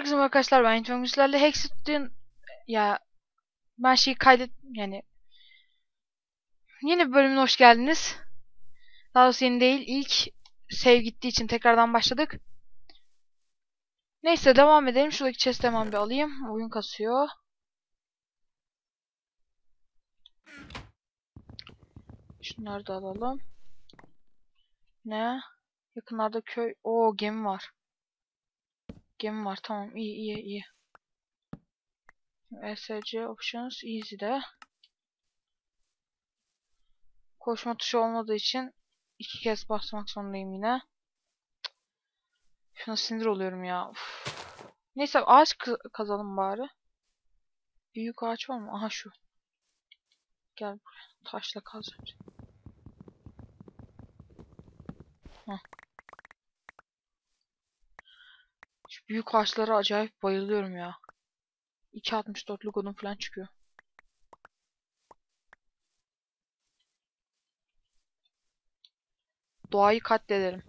Herkese arkadaşlar ben Yunus Güçler'le Hexit'in ya ben şeyi kaydet yani yeni bir bölümüne hoş geldiniz. Daha doğrusu yeni değil ilk save gittiği için tekrardan başladık. Neyse devam edelim. Şuradaki chest'i hemen bir alayım. Oyun kasıyor. Şunları da alalım. Ne? Yakınlarda köy. Oo gemi var. Gemi var. Tamam. iyi iyi iyi. ESC options easy'de. Koşma tuşu olmadığı için iki kez basmak zorundayım yine. Şuna sinir oluyorum ya. Uf. Neyse ağaç kazalım bari. Büyük ağaç var mı? Aha şu. Gel buraya. Taşla kazacağım. Heh. Şu büyük ağaçlara acayip bayılıyorum ya. 2.64'lük odun falan çıkıyor. Doğayı katledelim.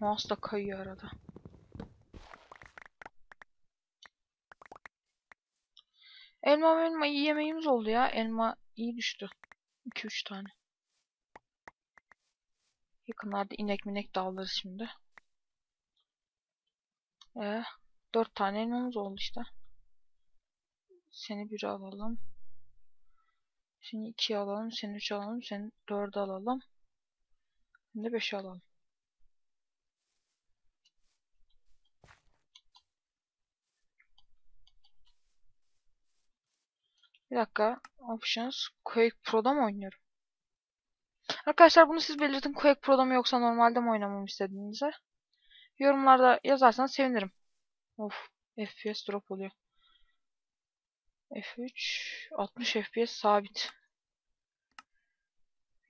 Mouse da kayıyor arada. Elma elma iyi yemeğimiz oldu ya. Elma iyi düştü. 2-3 tane. Yakınlarda inek minek dağılır şimdi. Ee, 4 tane elmamız oldu işte. Seni bir alalım. Seni 2 alalım. Seni 3 alalım. Seni 4 alalım. Seni de 5 alalım. Bir dakika. Options. Quake Pro'da mı oynuyorum? Arkadaşlar bunu siz belirtin. Quake Pro'da mı yoksa normalde mi oynamamı istediğinizi. Yorumlarda yazarsanız sevinirim. Of. FPS drop oluyor. F3 60 FPS sabit.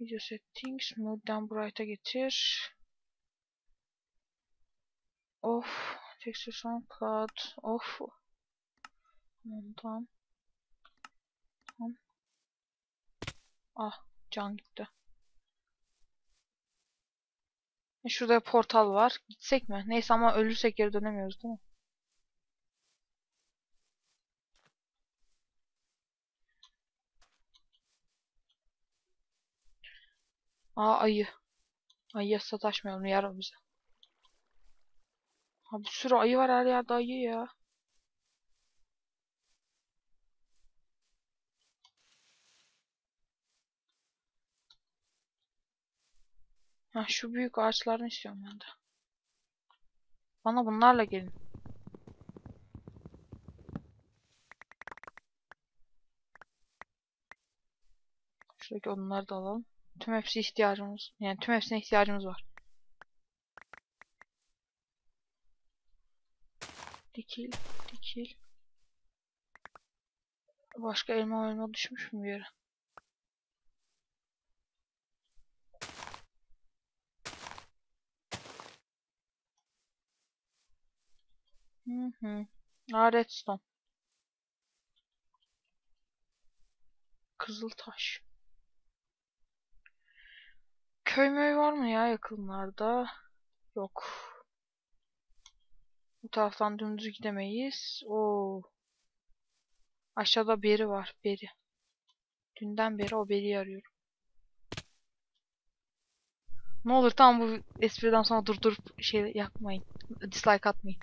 Video settings Smooth'dan bright'a getir. Of. Texture sound cloud. Of. Tamam. Ah can gitti. E, şurada portal var. Gitsek mi? Neyse ama ölürsek geri dönemiyoruz değil mi? Aa ayı. Ayıya sataşmayalım o bize. Ha bir sürü ayı var her yerde ayı ya. Ha şu büyük ağaçlarını istiyorum ben de. Bana bunlarla gelin. Şuradaki odunları da alalım. Tüm hepsi ihtiyacımız. Yani tüm hepsine ihtiyacımız var. Dikil, dikil. Başka elma elma düşmüş mü bir yere? Hı hı. Redstone. Kızıl taş. Köy möy var mı ya yakınlarda? Yok. Bu taraftan dümdüz gidemeyiz. Oo. Aşağıda beri var. Beri. Dünden beri o beriyi arıyorum. Ne olur tam bu espriden sonra durdurup şey yapmayın. Dislike atmayın.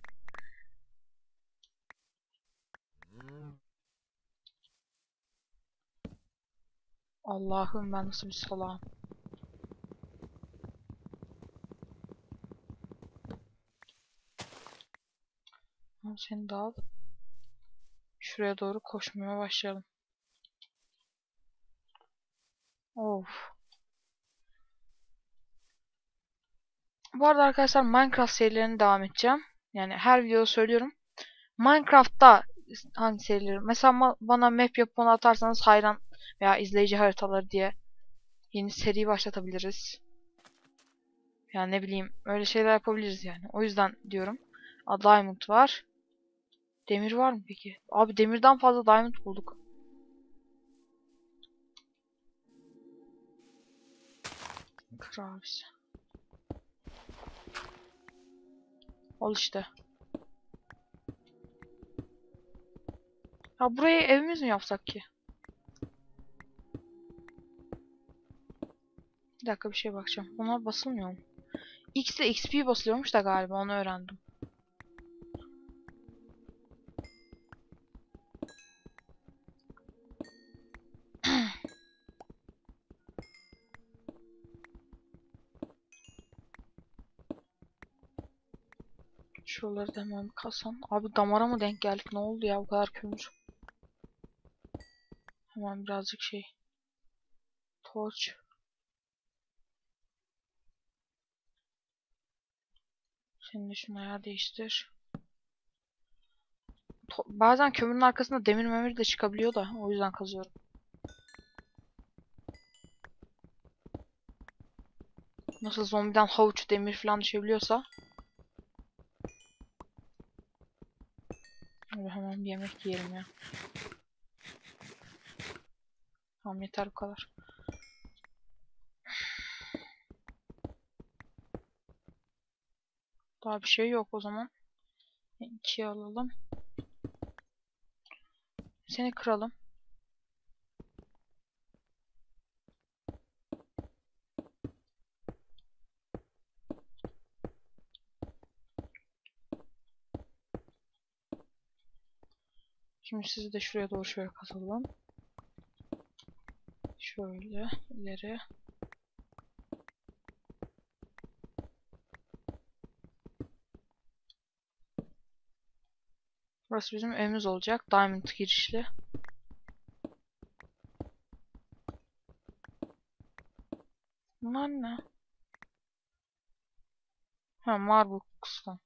Allah'ım ben nasıl bir salağım. Seni de al. Şuraya doğru koşmaya başlayalım. Of. Bu arada arkadaşlar Minecraft serilerini devam edeceğim. Yani her videoda söylüyorum. Minecraft'ta hangi serileri? Mesela bana map yapıp onu atarsanız hayran veya izleyici haritaları diye yeni seri başlatabiliriz. Yani ne bileyim öyle şeyler yapabiliriz yani. O yüzden diyorum. A diamond var. Demir var mı peki? Abi demirden fazla diamond bulduk. Kır abisi. İşte. Ya burayı evimiz mi yapsak ki? Bir dakika bir şey bakacağım. Buna basılmıyor mu? X ile XP basılıyormuş da galiba onu öğrendim. Şuraları da hemen bir kasam. Abi damara mı denk geldik? Ne oldu ya bu kadar kömür? Hemen birazcık şey. Torç. Şimdi şunu ayar değiştir. To- Bazen kömürün arkasında demir memir de çıkabiliyor da o yüzden kazıyorum. Nasıl zombiden havuç demir falan düşebiliyorsa. Abi hemen bir yemek yiyelim ya. Tamam yeter bu kadar. Daha bir şey yok o zaman. İkiye alalım. Seni kıralım. Şimdi sizi de şuraya doğru şöyle katalım. Şöyle ileri. Burası bizim evimiz olacak. Diamond girişli. Bunlar ne? Ha marble kısmı.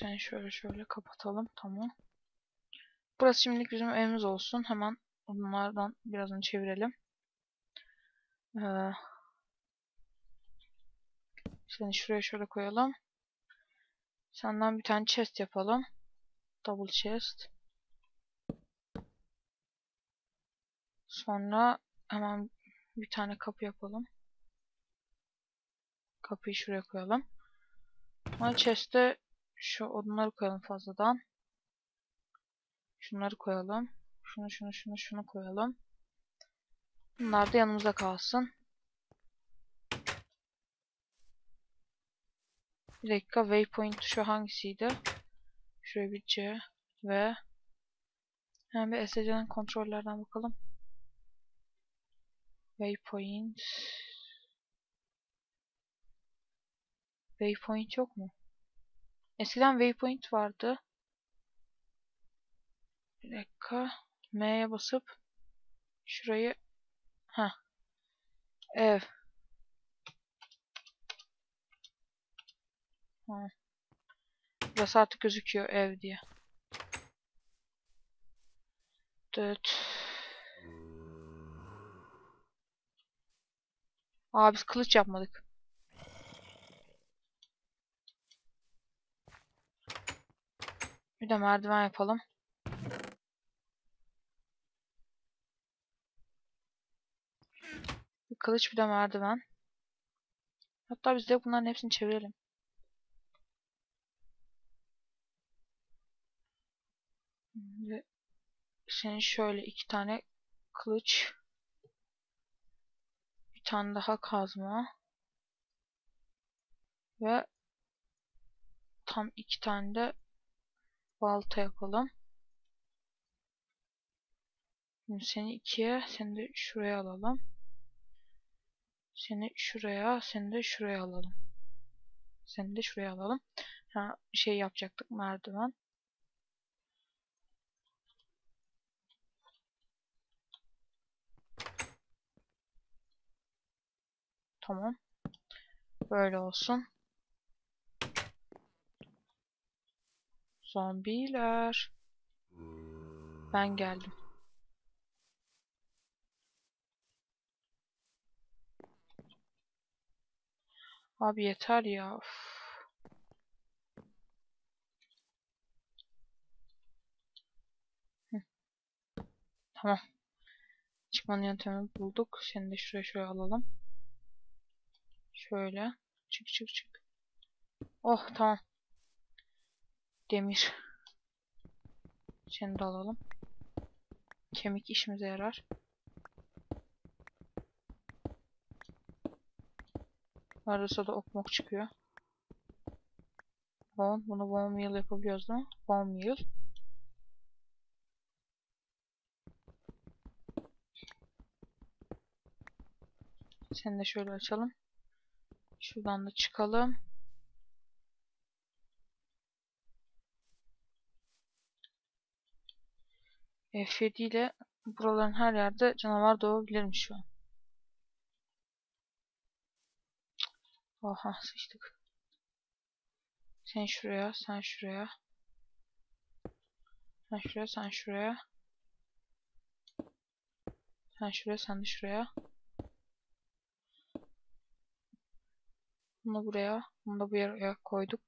Sen şöyle şöyle kapatalım. Tamam. Burası şimdilik bizim evimiz olsun. Hemen bunlardan birazını çevirelim. Ee, seni şuraya şöyle koyalım. Senden bir tane chest yapalım. Double chest. Sonra hemen bir tane kapı yapalım. Kapıyı şuraya koyalım. Ama chest'e şu odunları koyalım fazladan. Şunları koyalım. Şunu şunu şunu şunu koyalım. Bunlar da yanımıza kalsın. Bir dakika waypoint tuşu hangisiydi? Şuraya bir C ve hemen bir SC'den kontrollerden bakalım. Waypoint Waypoint yok mu? Eskiden waypoint vardı. Bir dakika. M'ye basıp şurayı ha ev ha. Burası artık gözüküyor ev diye. Dıt. Aa biz kılıç yapmadık. Bir de merdiven yapalım. Bir kılıç bir de merdiven. Hatta biz de bunların hepsini çevirelim. Ve senin şöyle iki tane kılıç. Bir tane daha kazma. Ve tam iki tane de balta yapalım. Şimdi seni ikiye, seni de şuraya alalım. Seni şuraya, seni de şuraya alalım. Seni de şuraya alalım. Ha, şey yapacaktık merdiven. Tamam. Böyle olsun. Zombiler. Ben geldim. Abi yeter ya. Of. Tamam. Çıkmanın yöntemini bulduk. Seni de şuraya şöyle alalım. Şöyle. Çık çık çık. Oh tamam. Demir. Seni de alalım. Kemik işimize yarar. Arada sırada ok mok çıkıyor. Bone. Bunu bone meal yapabiliyoruz değil mi? Bone meal. Seni de şöyle açalım. Şuradan da çıkalım. F7 ile buraların her yerde canavar doğabilirmiş şu an. Oha sıçtık. Sen şuraya, sen şuraya. Sen şuraya, sen şuraya. Sen şuraya, sen de şuraya. Bunu buraya, bunu da bu yere koyduk.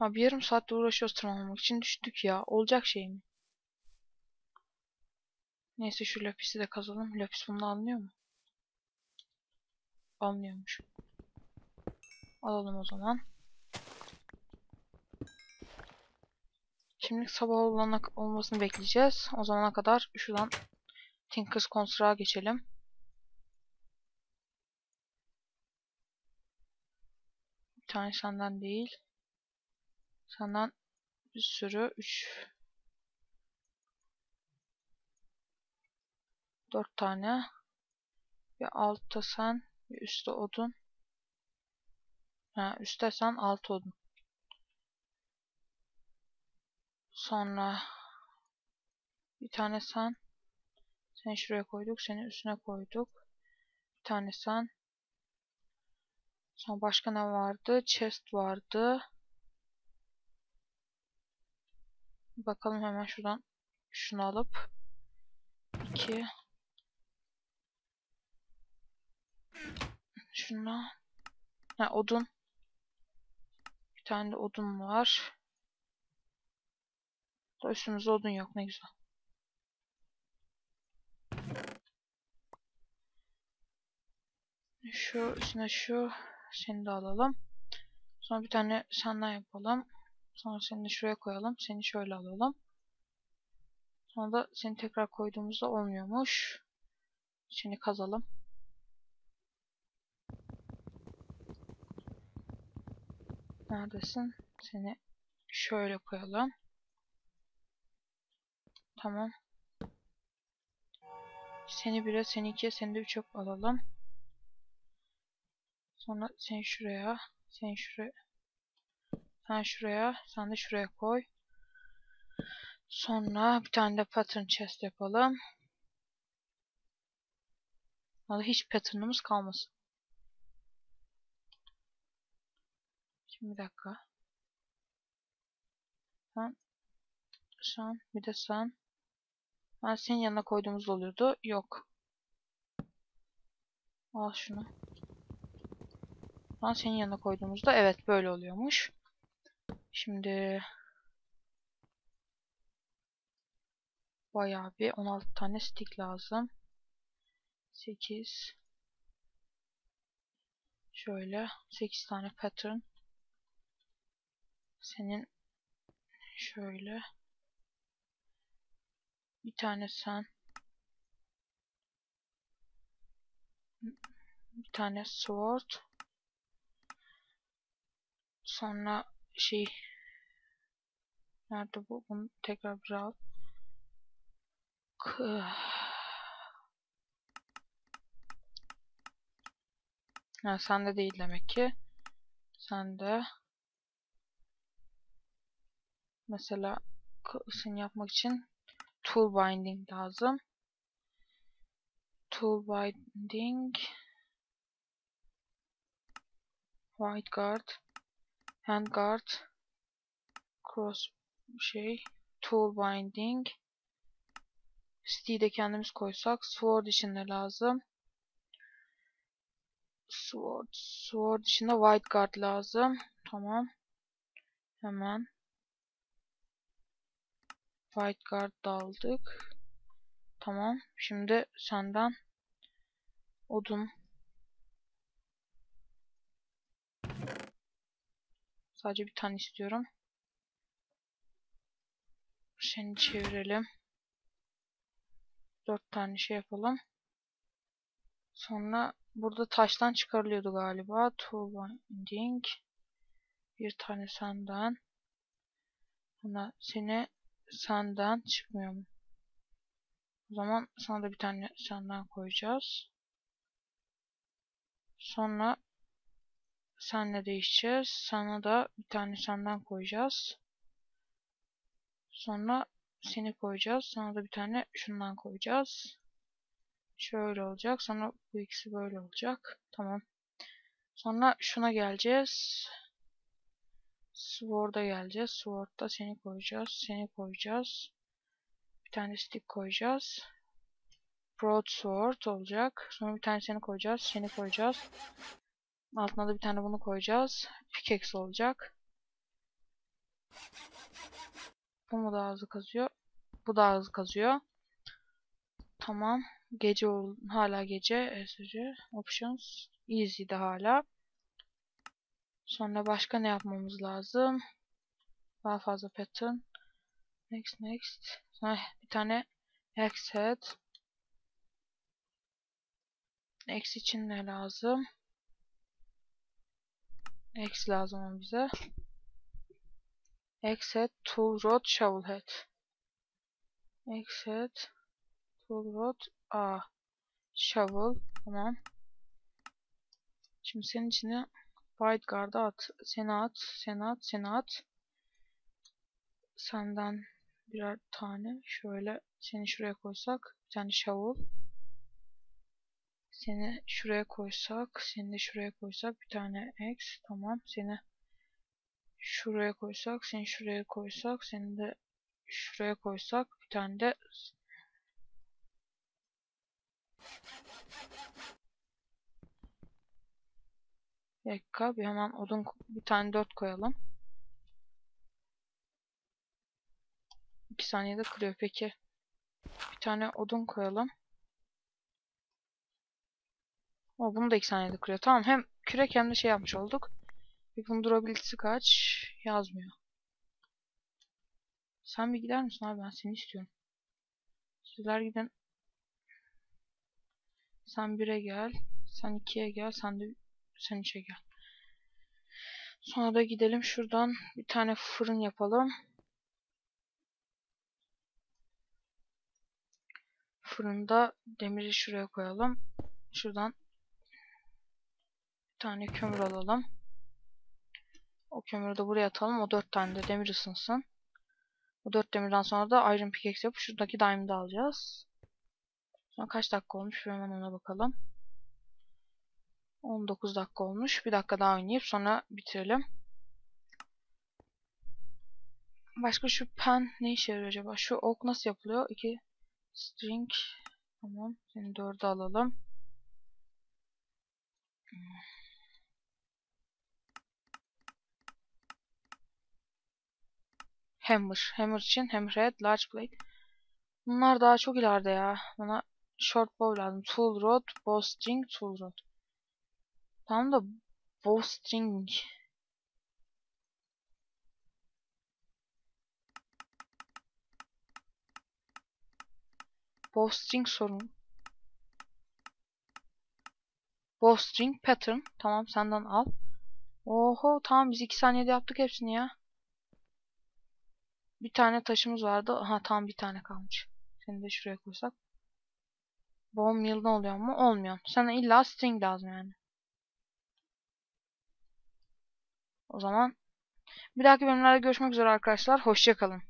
Abi yarım saatte uğraşıyoruz tırmanmak için düştük ya. Olacak şey mi? Neyse şu lapisi de kazalım. Lapis bunu alınıyor mu? Almıyormuş. Alalım o zaman. Şimdi sabah olana, olmasını bekleyeceğiz. O zamana kadar şuradan Tinker's Construct'a geçelim. Bir tane senden değil. Senden bir sürü 3 4 tane ve altta sen ve üstte odun. Ha, üstte sen 6 odun. Sonra bir tane sen seni şuraya koyduk. Seni üstüne koyduk. Bir tane sen. Sonra başka ne vardı? Chest vardı. Bakalım hemen şuradan şunu alıp 2 Şuna ha, odun bir tane de odun var. Da odun yok ne güzel. Şu üstüne şu seni de alalım. Sonra bir tane senden yapalım. Sonra seni de şuraya koyalım. Seni şöyle alalım. Sonra da seni tekrar koyduğumuzda olmuyormuş. Seni kazalım. Neredesin? Seni şöyle koyalım. Tamam. Seni 1'e, seni 2'ye, seni de 3'e alalım. Sonra seni şuraya, seni şuraya, sen şuraya, sen de şuraya koy. Sonra bir tane de pattern chest yapalım. Vallahi hiç pattern'ımız kalmasın. Şimdi bir dakika. Sen, sen, bir de sen. Ben senin yanına koyduğumuz oluyordu. Yok. Al şunu. Ben senin yanına koyduğumuzda evet böyle oluyormuş. Şimdi bayağı bir 16 tane stick lazım. 8 şöyle 8 tane pattern. Senin şöyle. Bir tane sen. Bir tane sword. Sonra şey nerede bu? Bunu tekrar bir al. Ha, sende değil demek ki. Sende. Mesela ısın yapmak için tool binding lazım. Tool binding. White guard. Hand guard. Cross şey tool binding City'yi de kendimiz koysak. Sword için de lazım. Sword. Sword içinde White Guard lazım. Tamam. Hemen. White Guard aldık. Tamam. Şimdi senden odun. Sadece bir tane istiyorum. Seni çevirelim. Dört tane şey yapalım. Sonra burada taştan çıkarılıyordu galiba. Tool binding. Bir tane senden. Sonra seni senden çıkmıyor mu? O zaman sana da bir tane senden koyacağız. Sonra senle değişeceğiz. Sana da bir tane senden koyacağız. Sonra seni koyacağız. Sana da bir tane şundan koyacağız. Şöyle olacak. Sonra bu ikisi böyle olacak. Tamam. Sonra şuna geleceğiz. Sword'a geleceğiz. Sword'da seni koyacağız. Seni koyacağız. Bir tane stick koyacağız. Broadsword olacak. Sonra bir tane seni koyacağız. Seni koyacağız. Altına da bir tane bunu koyacağız. Pickaxe olacak. Bu mu daha hızlı kazıyor? Bu daha hızlı kazıyor. Tamam. Gece ol hala gece. ESC. Options. Easy de hala. Sonra başka ne yapmamız lazım? Daha fazla pattern. Next next. Sonra bir tane X head. X için ne lazım? X lazım bize. X head, tool shovel head. X head, tool A. Shovel. Tamam. Şimdi senin içine White Guard'a at. Seni at. Seni at. Seni at. Senden birer tane. Şöyle seni şuraya koysak. Bir tane shovel. Seni şuraya koysak. Seni de şuraya koysak. Bir tane X. Tamam. Seni şuraya koysak. Seni şuraya koysak. Seni de şuraya koysak. Bir tane de Bir dakika bir hemen odun bir tane dört koyalım. İki saniyede kırıyor peki. Bir tane odun koyalım. O bunu da iki saniyede kırıyor. Tamam hem kürek hem de şey yapmış olduk. Durabilitesi kaç? Yazmıyor. Sen bir gider misin abi ben seni istiyorum. Sizler gidin. Sen 1'e gel. Sen 2'ye gel. Sen de sen işe gel. Sonra da gidelim şuradan bir tane fırın yapalım. Fırında demiri şuraya koyalım. Şuradan bir tane kömür alalım. O kömürü de buraya atalım. O dört tane de demir ısınsın. O dört demirden sonra da iron pickaxe yapıp şuradaki diamond'ı alacağız. Sonra kaç dakika olmuş? Hemen ona bakalım. 19 dakika olmuş. Bir dakika daha oynayıp sonra bitirelim. Başka şu pen ne işe yarıyor acaba? Şu ok nasıl yapılıyor? 2 string. Tamam. Seni 4'e alalım. Hammer. Hammer için hammerhead, large blade. Bunlar daha çok ileride ya. Bana short bow lazım. Tool rod, bowstring, tool rod. Tam da bowstring. Bowstring sorun. Bowstring pattern. Tamam senden al. Oho tamam biz 2 saniyede yaptık hepsini ya. Bir tane taşımız vardı. Ha tam bir tane kalmış. Seni de şuraya koysak. Bone meal'dan oluyor mu? Olmuyor. Sana illa string lazım yani. O zaman bir dahaki bölümlerde görüşmek üzere arkadaşlar. Hoşçakalın.